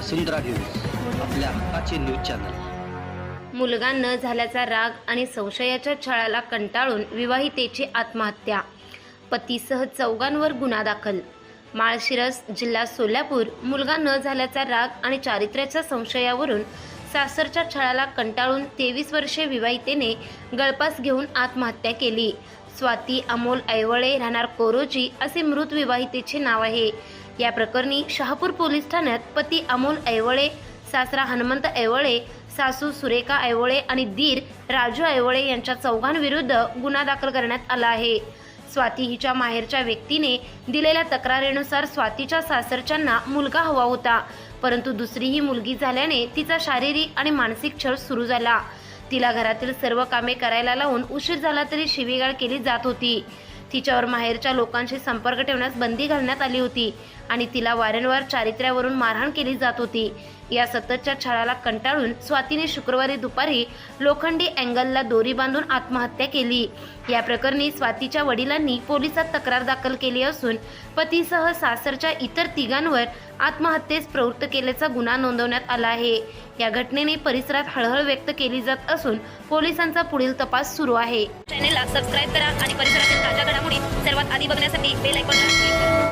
वसुंधरा news आपल्या हक्काचे news channel. मुलगा न झाल्याचा राग आणि संशयाच्या छळाला कंटाळून विवाहितेची आत्महत्या. पतीसह चौघांवर गुन्हा दाखल. माळशिरस जिल्हा सोलापूर मुलगा न झाल्याचा राग आणि चारित्र्याच्या संशयावरून सासरच्या छळाला कंटाळून तेवीस वर्षे विवाहितेने गळपास घेऊन आत्महत्या केली. स्वाती अमोल ऐवळे राहणार कोरोची असे मृत विवाहितेचे नाव आहे. या प्रकरणी शहापूर पोलीस ठाण्यात पती अमोल ऐवळे सासरा हनुमंत ऐवळे सासू सुरेखा ऐवळे आणि दीर राजू ऐवळे यांच्या चौघांविरुद्ध गुन्हा दाखल करण्यात आला आहे. स्वाती हिच्या माहेरच्या व्यक्तीने दिलेल्या तक्रारीनुसार स्वातीच्या सासरच्यांना मुलगा हवा होता परंतु दुसरी ही मुलगी झाल्याने तिचा शारीरिक आणि मानसिक छळ सुरू झाला. तिला घरातील सर्व कामे करायला लावून उशीर झाला तरी शिवीगाळ केली जात होती. तिच्यावर माहेरच्या लोकांशी संपर्क ठेवण्यास बंदी घालण्यात आली होती आणि तिला वारंवार चारित्र्यावरून मारहाण केली जात होती. या सततच्या छळाला कंटाळून स्वातीने शुक्रवारी दुपारी लोखंडी अँगलला दोरी बांधून आत्महत्या केली. या प्रकरणी स्वातीच्या वडिलांनी पोलिसात तक्रार दाखल केली असून पतीसह सासरच्या इतर तिघांवर आत्महत्येस प्रवृत्त केल्याचा गुन्हा नोंदवण्यात आला आहे. या घटनेने परिसरात हळहळ व्यक्त केली जात असून पोलिसांचा पुढील तपास सुरू आहे. चॅनेलला सबस्क्राईब करा आणि परिसरातील Đi.